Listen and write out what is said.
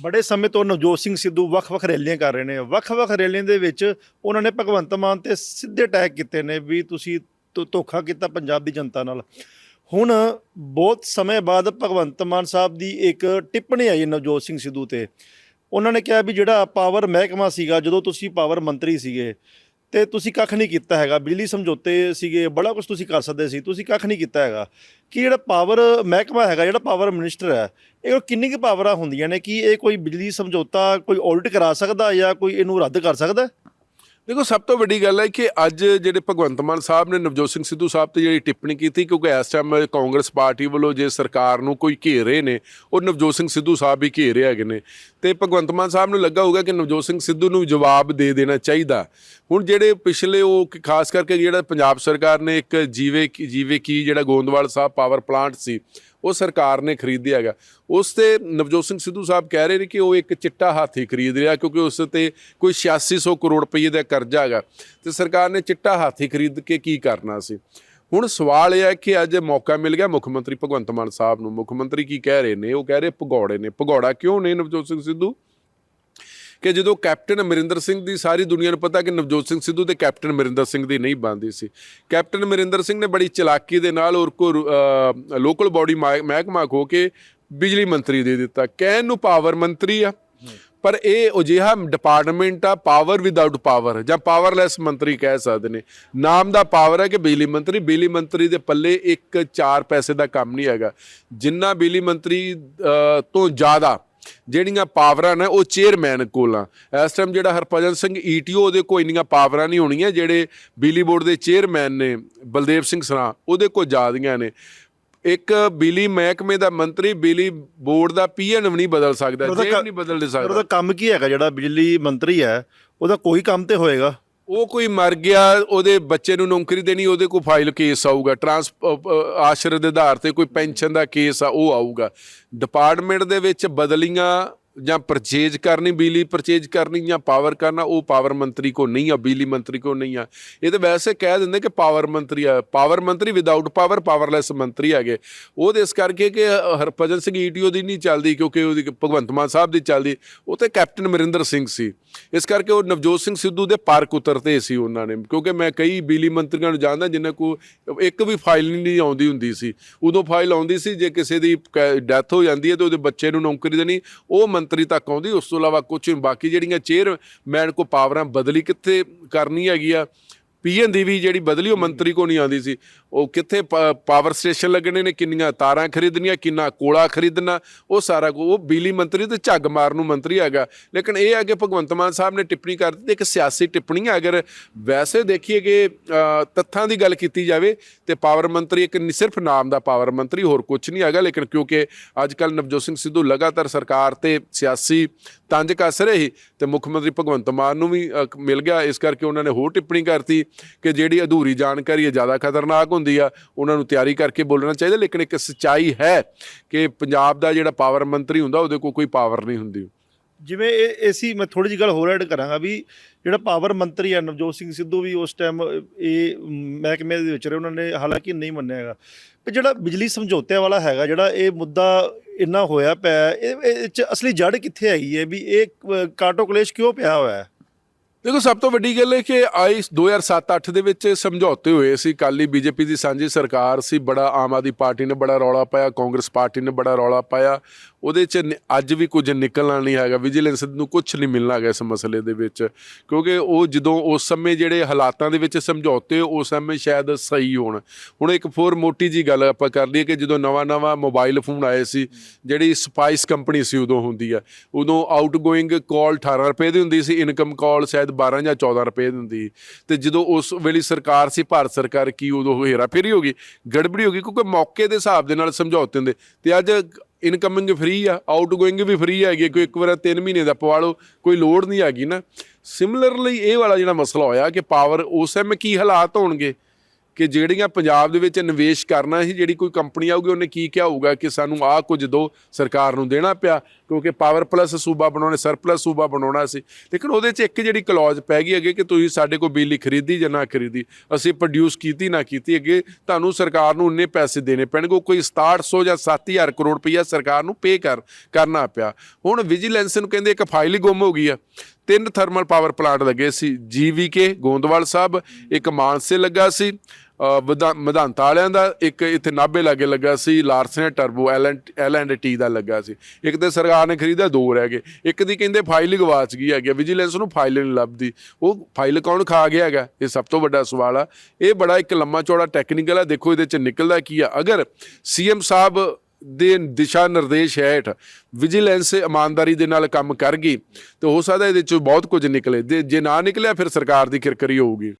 ਬੜੇ ਸਮੇਂ ਤੋਂ ਨਵਜੋਤ ਸਿੰਘ ਸਿੱਧੂ ਵੱਖ-ਵੱਖ ਰੈਲੀਆਂ ਕਰ ਰਹੇ ਨੇ। ਵੱਖ-ਵੱਖ ਰੈਲੀਆਂ ਦੇ ਵਿੱਚ ਉਹਨਾਂ ਨੇ ਭਗਵੰਤ ਮਾਨ ਤੇ ਸਿੱਧੇ ਅਟੈਕ ਕੀਤੇ ਨੇ ਵੀ ਤੁਸੀਂ ਧੋ- ਧੋਖਾ ਕੀਤਾ ਪੰਜਾਬ ਦੀ ਜਨਤਾ ਨਾਲ। ਹੁਣ ਬਹੁਤ ਸਮੇਂ ਬਾਅਦ ਭਗਵੰਤ ਮਾਨ ਸਾਹਿਬ ਦੀ ਇੱਕ ਟਿੱਪਣੀ ਆਈ ਨਵਜੋਤ ਸਿੰਘ ਸਿੱਧੂ ਤੇ। ਉਹਨਾਂ ਨੇ ਕਿਹਾ ਵੀ ਜਿਹੜਾ ਪਾਵਰ ਮਹਿਕਮਾ ਸੀਗਾ, ਜਦੋਂ ਤੁਸੀਂ ਪਾਵਰ ਮੰਤਰੀ ਸੀਗੇ ਤੇ ਤੁਸੀਂ ਕੱਖ ਨਹੀਂ ਕੀਤਾ ਹੈਗਾ। ਬਿਜਲੀ ਸਮਝੌਤੇ ਸੀਗੇ, ਬੜਾ ਕੁਝ ਤੁਸੀਂ ਕਰ ਸਕਦੇ ਸੀ, ਤੁਸੀਂ ਕੱਖ ਨਹੀਂ ਕੀਤਾ ਹੈਗਾ। ਕਿ ਜਿਹੜਾ ਪਾਵਰ ਮਹਿਕਮਾ ਹੈਗਾ, ਜਿਹੜਾ ਪਾਵਰ ਮਿਨਿਸਟਰ ਹੈ, ਇਹ ਕਿੰਨੀ ਕੁ ਪਾਵਰਾਂ ਹੁੰਦੀਆਂ ਨੇ? ਕਿ ਇਹ ਕੋਈ ਬਿਜਲੀ ਸਮਝੌਤਾ, ਕੋਈ ਆਡਿਟ ਕਰਾ ਸਕਦਾ ਜਾਂ ਕੋਈ ਇਹਨੂੰ ਰੱਦ ਕਰ ਸਕਦਾ? ਦੇਖੋ, ਸਭ ਤੋਂ ਵੱਡੀ ਗੱਲ ਹੈ ਕਿ ਅੱਜ ਜਿਹੜੇ ਭਗਵੰਤ ਮਾਨ ਸਾਹਿਬ ਨੇ, ਨਵਜੋਤ ਸਿੰਘ ਸਿੱਧੂ ਸਾਹਿਬ ਤੇ ਜਿਹੜੀ ਟਿੱਪਣੀ ਕੀਤੀ, ਕਿਉਂਕਿ ਇਸ ਟਾਈਮ ਕਾਂਗਰਸ ਪਾਰਟੀ ਵੱਲੋਂ ਜੇ ਸਰਕਾਰ ਨੂੰ ਕੋਈ ਘੇਰ ਰਹੇ ਨੇ, ਉਹ ਨਵਜੋਤ ਸਿੰਘ ਸਿੱਧੂ ਸਾਹਿਬ ਵੀ ਘੇਰ ਰਹੇ ਹੈਗੇ ਨੇ। ਤੇ ਭਗਵੰਤ ਮਾਨ ਸਾਹਿਬ ਨੂੰ ਲੱਗਾ ਹੋਊਗਾ ਕਿ ਨਵਜੋਤ ਸਿੰਘ ਸਿੱਧੂ ਨੂੰ ਜਵਾਬ ਦੇ ਦੇਣਾ ਚਾਹੀਦਾ। ਹੁਣ ਜਿਹੜੇ ਪਿਛਲੇ ਉਹ ਖਾਸ ਕਰਕੇ ਜਿਹੜਾ ਪੰਜਾਬ ਸਰਕਾਰ ਨੇ ਇੱਕ ਜੀਵੇ ਕੀ- ਜੀਵੇ ਕੀ ਜਿਹੜਾ ਗੋਂਦਵਾਲ ਸਾਹਿਬ ਪਾਵਰ ਪਲਾਂਟ ਸੀ, ਉਹ ਸਰਕਾਰ ਨੇ ਖਰੀਦਿਆ ਹੈਗਾ। ਉਸ ਤੇ ਨਵਜੋਤ ਸਿੰਘ ਸਿੱਧੂ ਸਾਹਿਬ ਕਹਿ ਰਹੇ ਨੇ ਕਿ ਉਹ ਇੱਕ ਚਿੱਟਾ ਹਾਥੀ ਖਰੀਦ ਰਿਹਾ ਕਿਉਂਕਿ ਉਸ ਤੇ ਕੋਈ 8600 ਕਰੋੜ ਰੁਪਏ ਦਾ ਕਰਜ਼ਾ ਹੈਗਾ। ਤੇ ਸਰਕਾਰ ਨੇ ਚਿੱਟਾ ਹਾਥੀ ਖਰੀਦ ਕੇ ਕੀ ਕਰਨਾ ਸੀ? ਹੁਣ ਸਵਾਲ ਇਹ ਹੈ ਕਿ ਅੱਜ ਮੌਕਾ ਮਿਲ ਗਿਆ ਮੁੱਖ ਮੰਤਰੀ ਭਗਵੰਤ ਮਾਨ ਸਾਹਿਬ ਨੂੰ। ਮੁੱਖ ਮੰਤਰੀ ਕੀ ਕਹਿ ਰਹੇ ਨੇ? ਉਹ ਕਹਿ ਰਹੇ ਭਗੌੜੇ ਨੇ। ਭਗੌੜਾ ਕਿਉਂ ਨੇ ਨਵਜੋਤ ਸਿੰਘ ਸਿੱਧੂ? ਕਿ ਜਦੋਂ ਕੈਪਟਨ ਅਮਰਿੰਦਰ ਸਿੰਘ ਦੀ ਸਾਰੀ ਦੁਨੀਆ ਨੂੰ ਪਤਾ ਕਿ ਨਵਜੋਤ ਸਿੰਘ ਸਿੱਧੂ ਤੇ ਕੈਪਟਨ ਅਮਰਿੰਦਰ ਸਿੰਘ ਦੀ ਨਹੀਂ ਬਣਦੀ ਸੀ। ਕੈਪਟਨ ਅਮਰਿੰਦਰ ਸਿੰਘ ਨੇ ਬੜੀ ਚਲਾਕੀ ਦੇ ਨਾਲ ਔਰ ਕੋ ਲੋਕਲ ਬਾਡੀ ਮਹਿਕਮਾ ਖੋ ਕੇ ਬਿਜਲੀ ਮੰਤਰੀ ਦੇ ਦਿੱਤਾ। ਕਹਿਣ ਨੂੰ ਪਾਵਰ ਮੰਤਰੀ ਆ। ਪਰ ਇਹ ਅਜਿਹਾ ਡਿਪਾਰਟਮੈਂਟ ਆ ਪਾਵਰ ਵਿਦਆਊਟ ਪਾਵਰ ਜਾਂ ਪਾਵਰਲੈਸ ਮੰਤਰੀ ਕਹਿ ਸਕਦੇ ਨੇ। ਨਾਮ ਦਾ ਪਾਵਰ ਹੈ ਕਿ ਬਿਜਲੀ ਮੰਤਰੀ ਬਿਜਲੀ ਮੰਤਰੀ ਦੇ ਪੱਲੇ ਇੱਕ ਚਾਰ ਪੈਸੇ ਦਾ ਕੰਮ ਨਹੀਂ ਹੈਗਾ। ਜਿੰਨਾ ਬਿਜਲੀ ਮੰਤਰੀ ਤੋਂ ਜ਼ਿਆਦਾ ਜਿਹੜੀਆਂ ਪਾਵਰਾਂ ਨੇ, ਉਹ ਚੇਅਰਮੈਨ ਕੋਲ ਆ। ਇਸ ਟਾਈਮ ਜਿਹੜਾ ਹਰਭਜਨ ਸਿੰਘ ਈਟੀਓ ਉਹਦੇ ਕੋਈ ਇੰਨੀਆਂ ਪਾਵਰਾਂ ਨਹੀਂ ਹੋਣੀਆਂ, ਜਿਹੜੇ ਬਿਜਲੀ ਬੋਰਡ ਦੇ ਚੇਅਰਮੈਨ ਨੇ ਬਲਦੇਵ ਸਿੰਘ ਸਰਾ, ਉਹਦੇ ਕੋਲ ਜ਼ਿਆਦੀਆਂ ਨੇ। ਇੱਕ ਬਿਜਲੀ ਮਹਿਕਮੇ ਦਾ ਮੰਤਰੀ ਬਿਜਲੀ ਬੋਰਡ ਦਾ ਪੀਐਨ ਵੀ ਨਹੀਂ ਬਦਲ ਸਕਦਾ ਉਹਦਾ ਜੇ ਕ- ਨਹੀਂ ਬਦਲ ਸਕਦਾ। ਉਹਦਾ ਕੰਮ ਕੀ ਹੈਗਾ ਜਿਹੜਾ ਬਿਜਲੀ ਮੰਤਰੀ ਹੈ ਉਹਦਾ ਕੋਈ ਕੰਮ ਤੇ ਹੋਏਗਾ? ਉਹ ਕੋਈ ਮਰ ਗਿਆ ਉਹਦੇ ਬੱਚੇ ਨੂੰ ਨੌਕਰੀ ਦੇਣੀ ਉਹਦੇ ਕੋਲ ਫਾਈਲ ਕੇਸ ਆਊਗਾ ਟਰਾਂਸ ਆਸ਼ਰਤ ਦੇ ਆਧਾਰ ਤੇ ਕੋਈ ਪੈਨਸ਼ਨ ਦਾ ਕੇਸ ਆ ਉਹ ਆਊਗਾ। ਡਿਪਾਰਟਮੈਂਟ ਦੇ ਵਿੱਚ ਬਦਲੀਆਂ ਜਾਂ ਪਰਚੇਜ ਕਰਨੀ, ਬਿਜਲੀ ਪਰਚੇਜ ਕਰਨੀ ਜਾਂ ਪਾਵਰ ਕਰਨਾ, ਉਹ ਪਾਵਰ ਮੰਤਰੀ ਕੋ ਨਹੀਂ ਆ, ਬਿਜਲੀ ਮੰਤਰੀ ਕੋ ਨਹੀਂ ਆ। ਇਹ ਤਾਂ ਵੈਸੇ ਕਹਿ ਦਿੰਦੇ ਕਿ ਪਾਵਰ ਮੰਤਰੀ ਆ ਪਾਵਰ ਮੰਤਰੀ ਵਿਦਆਊਟ ਪਾਵਰ ਪਾਵਰਲੈਸ ਮੰਤਰੀ ਹੈਗੇ। ਉਹ ਉਹਦੇ ਇਸ ਕਰਕੇ ਕਿ ਹਰਭਜਨ ਸਿੰਘ ਈਟੀਓ ਦੀ ਨਹੀਂ ਚੱਲਦੀ, ਕਿਉਂਕਿ ਉਹਦੀ ਭਗਵੰਤ ਮਾਨ ਸਾਹਿਬ ਦੀ ਚੱਲਦੀ, ਉਹ ਤੇ ਕੈਪਟਨ ਅਮਰਿੰਦਰ ਸਿੰਘ ਸੀ। ਇਸ ਕਰਕੇ ਉਹ ਨਵਜੋਤ ਸਿੰਘ ਸਿੱਧੂ ਦੇ ਪਾਰਕ ਉਤਰਤੇ ਸੀ ਉਹਨਾਂ ਨੇ, ਕਿਉਂਕਿ ਮੈਂ ਕਈ ਬਿਜਲੀ ਮੰਤਰੀਆਂ ਨੂੰ ਜਾਣਦਾ, ਜਿਨ੍ਹਾਂ ਕੋ ਇੱਕ ਵੀ ਫਾਈਲ ਨਹੀਂ ਆਉਂਦੀ ਹੁੰਦੀ ਸੀ। ਉਦੋਂ ਫਾਈਲ ਆਉਂਦੀ ਸੀ, ਜੇ ਕਿਸੇ ਦੀ ਡੈਥ ਹੋ ਜਾਂਦੀ ਹੈ, ਤੇ ਉਹਦੇ ਬੱਚੇ ਨੂੰ ਨੌਕਰੀ ਦੇਣੀ, ਉਹ ਮੰਤਰੀ ਤੱਕ ਆਉਂਦੀ, ਉਸ ਤੋਂ ਇਲਾਵਾ ਕੁਝ ਬਾਕੀ ਜਿਹੜੀਆਂ ਚੇਅਰਮੈਨ ਕੋ ਪਾਵਰਾਂ ਬਦਲੀ ਕਿੱਥੇ ਕਰਨੀ ਹੈਗੀ ਆ? ਪੀਐਨ ਦੀ ਵੀ ਜਿਹੜੀ ਬਦਲੀ ਉਹ ਮੰਤਰੀ ਕੋ ਨਹੀਂ ਆਉਂਦੀ ਸੀ। ਉਹ ਕਿੱਥੇ ਪਾਵਰ ਸਟੇਸ਼ਨ ਲੱਗਣੇ ਨੇ ਕਿੰਨੀਆਂ ਤਾਰਾਂ ਖਰੀਦਣੀਆਂ ਕਿੰਨਾ ਕੋਲਾ ਖਰੀਦਣਾ ਉਹ ਸਾਰਾ ਕੁ ਉਹ ਬਿਜਲੀ ਮੰਤਰੀ ਤੇ ਝੱਗ ਮਾਰਨ ਨੂੰ ਮੰਤਰੀ ਹੈਗਾ। ਲੇਕਿਨ ਇਹ ਹੈ ਕਿ ਭਗਵੰਤ ਮਾਨ ਸਾਹਿਬ ਨੇ ਟਿੱਪਣੀ ਕਰ ਦਿੱਤੀ ਇੱਕ ਸਿਆਸੀ ਟਿੱਪਣੀ ਹੈ ਅਗਰ ਵੈਸੇ ਦੇਖੀਏ ਕਿ ਤੱਥਾਂ ਦੀ ਗੱਲ ਕੀਤੀ ਜਾਵੇ ਤੇ ਪਾਵਰ ਮੰਤਰੀ ਇੱਕ ਸਿਰਫ ਨਾਮ ਦਾ ਪਾਵਰ ਮੰਤਰੀ ਹੋਰ ਕੁਝ ਨਹੀਂ ਹੈਗਾ। ਲੇਕਿਨ ਕਿਉਂਕਿ ਅੱਜ ਕੱਲ ਨਵਜੋਤ ਸਿੰਘ ਸਿੱਧੂ ਲਗਾਤਾਰ ਸਰਕਾਰ ਤੇ ਸਿਆਸੀ ਤੰਜ ਕੱਸ ਰਹੇ ਤੇ ਮੁੱਖ ਮੰਤਰੀ ਭਗਵੰਤ ਮਾਨ ਨੂੰ ਵੀ ਮਿਲ ਗਿਆ। ਇਸ ਕਰਕੇ ਉਹਨਾਂ ਨੇ ਹੋਰ ਟਿੱਪਣੀ ਕਰਤੀ। ਕਿ ਜਿਹੜੀ ਅਧੂਰੀ ਜਾਣਕਾਰੀ ਹੈ ਜ਼ਿਆਦਾ ਖਤਰਨਾਕ ਹੁੰਦੀ ਆ ਉਹਨਾਂ ਨੂੰ ਤਿਆਰੀ ਕਰਕੇ ਬੋਲਣਾ ਚਾਹੀਦਾ ਲੇਕਿਨ ਇੱਕ ਸੱਚਾਈ ਹੈ ਕਿ ਪੰਜਾਬ ਦਾ ਜਿਹੜਾ ਪਾਵਰ ਮੰਤਰੀ ਹੁੰਦਾ ਉਹਦੇ ਕੋਲ ਕੋਈ ਪਾਵਰ ਨਹੀਂ ਹੁੰਦੀ। ਜਿਵੇਂ ਇਹ ਏਸੀ ਮੈਂ ਥੋੜੀ ਜਿਹੀ ਗੱਲ ਹੋਰ ਐਡ ਕਰਾਂਗਾ ਵੀ ਜਿਹੜਾ ਪਾਵਰ ਮੰਤਰੀ ਆ ਨਵਜੋਤ ਸਿੰਘ ਸਿੱਧੂ ਵੀ ਉਸ ਟਾਈਮ ਇਹ ਮਹਿਕਮੇ ਦੇ ਵਿੱਚ ਰਹੇ ਉਹਨਾਂ ਨੇ ਹਾਲਾਂਕਿ ਨਹੀਂ ਮੰਨਿਆ ਹੈਗਾ। ਪਰ ਜਿਹੜਾ ਬਿਜਲੀ ਸਮਝੌਤਿਆਂ ਵਾਲਾ ਹੈਗਾ ਜਿਹੜਾ ਇਹ ਮੁੱਦਾ ਇੰਨਾ ਹੋਇਆ ਪਿਆ ਇਹ 'ਚ ਅਸਲੀ ਜੜ ਕਿੱਥੇ ਹੈਗੀ ਹੈ ਵੀ ਇਹ ਅ, ਕਾਟੋ ਕਲੇਸ਼ ਕਿਉਂ ਪਿਆ ਹੋਇਆ ਹੈ? ਦੇਖੋ, ਸਭ ਤੋਂ ਵੱਡੀ ਗੱਲ ਹੈ ਕਿ ਆਈ 2007-8 ਦੇ ਵਿੱਚ ਸਮਝੌਤੇ ਹੋਏ ਸੀ। ਕਾਲੀ ਬੀਜੇਪੀ ਦੀ ਸਾਂਝੀ ਸਰਕਾਰ ਸੀ। ਬੜਾ ਆਮ ਆਦਮੀ ਪਾਰਟੀ ਨੇ ਬੜਾ ਰੌਲਾ ਪਾਇਆ, ਕਾਂਗਰਸ ਪਾਰਟੀ ਨੇ ਬੜਾ ਰੌਲਾ ਪਾਇਆ। ਉਹਦੇ 'ਚ ਨਿ- ਅੱਜ ਵੀ ਕੁਝ ਨਿਕਲਣਾ ਨਹੀਂ ਹੈਗਾ ਵਿਜੀਲੈਂਸ ਨੂੰ ਕੁਝ ਨਹੀਂ ਮਿਲਣਾ ਹੈਗਾ ਇਸ ਮਸਲੇ ਦੇ ਵਿੱਚ। ਕਿਉਂਕਿ ਉਹ ਜਦੋਂ ਉਸ ਸਮੇਂ ਜਿਹੜੇ ਹਾਲਾਤਾਂ ਦੇ ਵਿੱਚ ਸਮਝੌਤੇ ਉਸ ਸਮੇਂ ਸ਼ਾਇਦ ਸਹੀ ਹੋਣ। ਹੁਣ ਇੱਕ ਫੋਰ ਮੋਟੀ ਜੀ ਗੱਲ ਆਪਾਂ ਕਰ ਲਈਏ ਕਿ ਜਦੋਂ ਨਵਾਂ-ਨਵਾਂ ਮੋਬਾਈਲ ਫੋਨ ਆਏ ਸੀ, ਜਿਹੜੀ ਸਪਾਈਸ ਕੰਪਨੀ ਸੀ ਉਦੋਂ ਹੁੰਦੀ ਆ, ਉਦੋਂ ਆਊਟਗੋਇੰਗ ਕਾਲ 18 ਰੁਪਏ ਦੀ ਹੁੰਦੀ ਸੀ ਇਨਕਮ ਕਾਲ ਸ਼ਾਇਦ 12 ਜਾਂ 14 ਰੁਪਏ ਦੀ ਹੁੰਦੀ ਤੇ ਜਦੋਂ ਉਸ ਵੇਲੇ ਸਰਕਾਰ ਸੀ, ਭਾਰਤ ਸਰਕਾਰ ਕੀ ਉਦੋਂ ਹੇਰਾ ਫੇਰੀ ਹੋ ਗਈ, ਗੜਬੜੀ ਹੋ ਗਈ, ਕਿਉਂਕਿ ਮੌਕੇ ਦੇ ਹਿਸਾਬ ਦੇ ਨਾਲ ਸਮਝੌਤੇ ਹੁੰਦੇ। ਤੇ ਅੱਜ ਇਨਕਮਿੰਗ ਫ੍ਰੀ ਆ ਆਊਟਗੋਇੰਗ ਵੀ ਫ੍ਰੀ ਹੈਗੀ, ਕੋਈ ਇੱਕ ਵਾਰ 3 ਮਹੀਨੇ ਦਾ ਪਵਾ ਲਓ, ਕੋਈ ਲੋੜ ਨਹੀਂ ਹੈਗੀ ਨਾ। ਸਿਮਿਲਰਲੀ ਇਹ ਵਾਲਾ ਜਿਹੜਾ ਮਸਲਾ ਹੋਇਆ ਕਿ ਪਾਵਰ ਉਸ ਸਮੇਂ ਕੀ ਹਾਲਾਤ ਹੋਣਗੇ? ਕਿ ਜਿਹੜੀਆਂ ਪੰਜਾਬ ਦੇ ਵਿੱਚ ਨਿਵੇਸ਼ ਕਰਨਾ ਸੀ, ਜਿਹੜੀ ਕੋਈ ਕੰਪਨੀ ਆਊਗੀ, ਉਹਨੇ ਕੀ ਕਿਹਾ ਹੋਊਗਾ ਕਿ ਸਾਨੂੰ ਆਹ ਕੁਝ ਦੋ ਸਰਕਾਰ ਨੂੰ ਦੇਣਾ ਪਿਆ, ਕਿਉਂਕਿ ਪਾਵਰ ਪਲੱਸ ਸੂਬਾ ਬਣਾਉਣੇ ਸਰਪਲਸ ਸੂਬਾ ਬਣਾਉਣਾ ਸੀ। ਲੇਕਿਨ ਉਹਦੇ 'ਚ ਇੱਕ ਜਿਹੜੀ ਕਲੌਜ਼ ਪੈ ਗਈ ਅੱਗੇ ਕਿ ਤੁਸੀਂ ਸਾਡੇ ਕੋਲ ਬਿਜਲੀ ਖਰੀਦੀ ਜਾਂ ਨਾ ਖਰੀਦੀ, ਅਸੀਂ ਪ੍ਰੋਡਿਊਸ ਕੀਤੀ ਨਾ ਕੀਤੀ ਅੱਗੇ, ਤੁਹਾਨੂੰ ਸਰਕਾਰ ਨੂੰ ਉਨੇ ਪੈਸੇ ਦੇਣੇ ਪੈਣਗੇ, ਉਹ ਕੋਈ 6700 ਜਾਂ 7000 ਕਰੋੜ ਰੁਪਈਆ ਸਰਕਾਰ ਨੂੰ ਪੇ ਕਰ, ਕਰਨਾ ਪਿਆ। ਹੁਣ ਵਿਜੀਲੈਂਸ ਨੂੰ ਕਹਿੰਦੇ ਇੱਕ ਫਾਈਲ ਹੀ ਗੁੰਮ ਹੋ ਗਈ ਆ। ਤਿੰਨ ਥਰਮਲ ਪਾਵਰ ਪਲਾਂਟ ਲੱਗੇ ਸੀ ਜੀਵੀਕੇ ਗੋਂਦਵਾਲ ਸਾਹਿਬ, ਇੱਕ ਮਾਨਸੇ ਲੱਗਾ ਸੀ ਮਧਾਂਤਾ ਵਾਲਿਆਂ ਦਾ ਇੱਕ ਇੱਥੇ ਨਾਭੇ ਲਾਗੇ ਲੱਗਾ ਸੀ, ਲਾਰਸਨ ਟਰਬੋ ਐਲ ਐਂਡ ਟੀ ਦਾ ਲੱਗਾ ਸੀ। ਇੱਕ ਤੇ ਸਰਕਾਰ ਨੇ ਖਰੀਦਿਆ, ਦੋ ਰਹਿ ਗਏ। ਇੱਕ ਦੀ ਕਹਿੰਦੇ ਫਾਈਲ ਹੀ ਗਵਾਚ ਗਈ ਹੈਗੀ ਵਿਜੀਲੈਂਸ ਨੂੰ ਫਾਈਲ ਨਹੀਂ ਲੱਭਦੀ। ਉਹ ਫਾਈਲ ਕੌਣ ਖਾ ਗਿਆ ਹੈਗਾ? ਇਹ ਸਭ ਤੋਂ ਵੱਡਾ ਸਵਾਲ ਆ। ਇਹ ਬੜਾ ਇੱਕ ਲੰਮਾ ਚੌੜਾ ਟੈਕਨੀਕਲ ਆ। ਦੇਖੋ, ਇਹਦੇ ਚ ਨਿਕਲਦਾ ਕੀ ਆ? ਅਗਰ ਸੀਐਮ ਸਾਹਿਬ ਦੇ ਦਿਸ਼ਾ ਨਿਰਦੇਸ਼ ਹੇਠ ਵਿਜੀਲੈਂਸ ਇਮਾਨਦਾਰੀ ਦੇ ਨਾਲ ਕੰਮ ਕਰ ਗਈ, ਤੇ ਹੋ ਸਕਦਾ ਇਹਦੇ ਚੋਂ ਬਹੁਤ ਕੁਝ ਨਿਕਲੇ। ਜੇ- ਜੇ ਨਾ ਨਿਕਲਿਆ, ਫਿਰ ਸਰਕਾਰ ਦੀ ਕਿਰਕਰੀ ਹੋਊਗੀ।